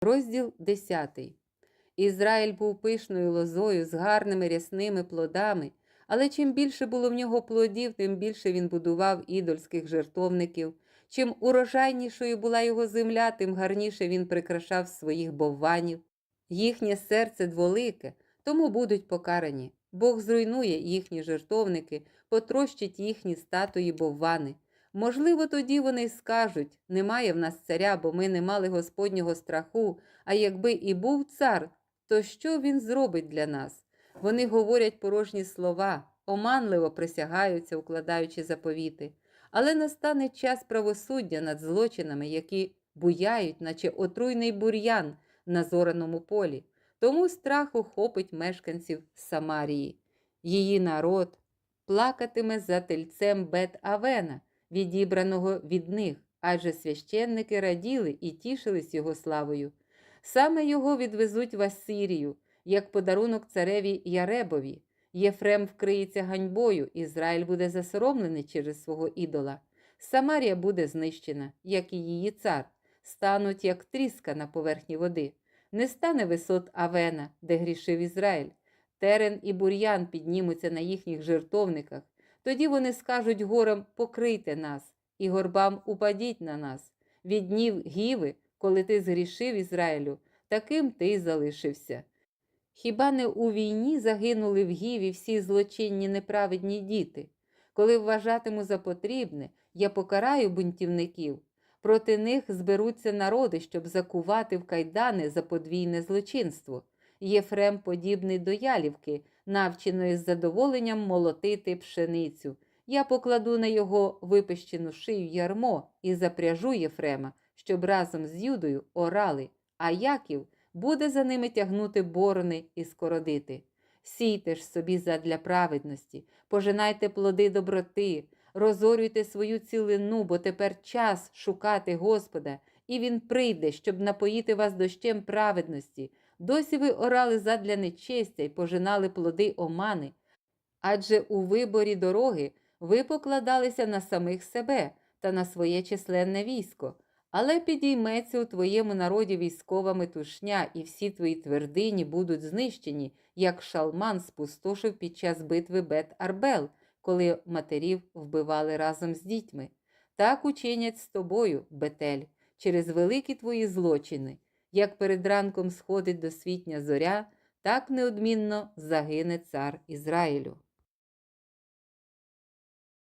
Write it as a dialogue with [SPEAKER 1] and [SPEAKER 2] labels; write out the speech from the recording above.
[SPEAKER 1] Розділ 10. Ізраїль був пишною лозою з гарними рясними плодами, але чим більше було в нього плодів, тим більше він будував ідольських жертовників. Чим урожайнішою була його земля, тим гарніше він прикрашав своїх бовванів. Їхнє серце дволике, тому будуть покарані. Бог зруйнує їхні жертовники, потрощить їхні статуї боввани. Можливо, тоді вони й скажуть немає в нас царя, бо ми не мали Господнього страху, а якби і був цар, то що він зробить для нас? Вони говорять порожні слова, оманливо присягаються, укладаючи заповіти. Але настане час правосуддя над злочинами, які буяють, наче отруйний бур'ян на зораному полі. Тому страх охопить мешканців Самарії. Її народ плакатиме за тельцем Бет Авена, відібраного від них, адже священники раділи і тішились його славою. Саме його відвезуть в Ассирію, як подарунок цареві Яребові. Єфрем вкриється ганьбою, Ізраїль буде засоромлений через свого ідола. Самарія буде знищена, як і її цар, стануть як тріска на поверхні води. Не стане висот Авена, де грішив Ізраїль. Терен і бур'ян піднімуться на їхніх жертовниках. Тоді вони скажуть горам покрийте нас, і горбам упадіть на нас. Від днів гіви, коли ти згрішив Ізраїлю, таким ти й залишився. Хіба не у війні загинули в гіві всі злочинні неправедні діти? Коли вважатиму за потрібне, я покараю бунтівників. Проти них зберуться народи, щоб закувати в кайдани за подвійне злочинство. Єфрем подібний до ялівки, навченої з задоволенням молотити пшеницю. Я покладу на його випищену шию ярмо і запряжу Єфрема, щоб разом з Юдою орали, а Яків буде за ними тягнути борони і скородити. Сійте ж собі задля праведності, пожинайте плоди доброти, розорюйте свою цілину, бо тепер час шукати Господа, і Він прийде, щоб напоїти вас дощем праведності. Досі ви орали задля нечестя й пожинали плоди омани. Адже у виборі дороги ви покладалися на самих себе та на своє численне військо. Але підійметься у твоєму народі військова метушня, і всі твої твердині будуть знищені, як шалман спустошив під час битви Бет Арбел, коли матерів вбивали разом з дітьми. Так учинять з тобою, Бетель, через великі твої злочини. Як перед ранком сходить досвітня зоря, так неодмінно загине цар Ізраїлю.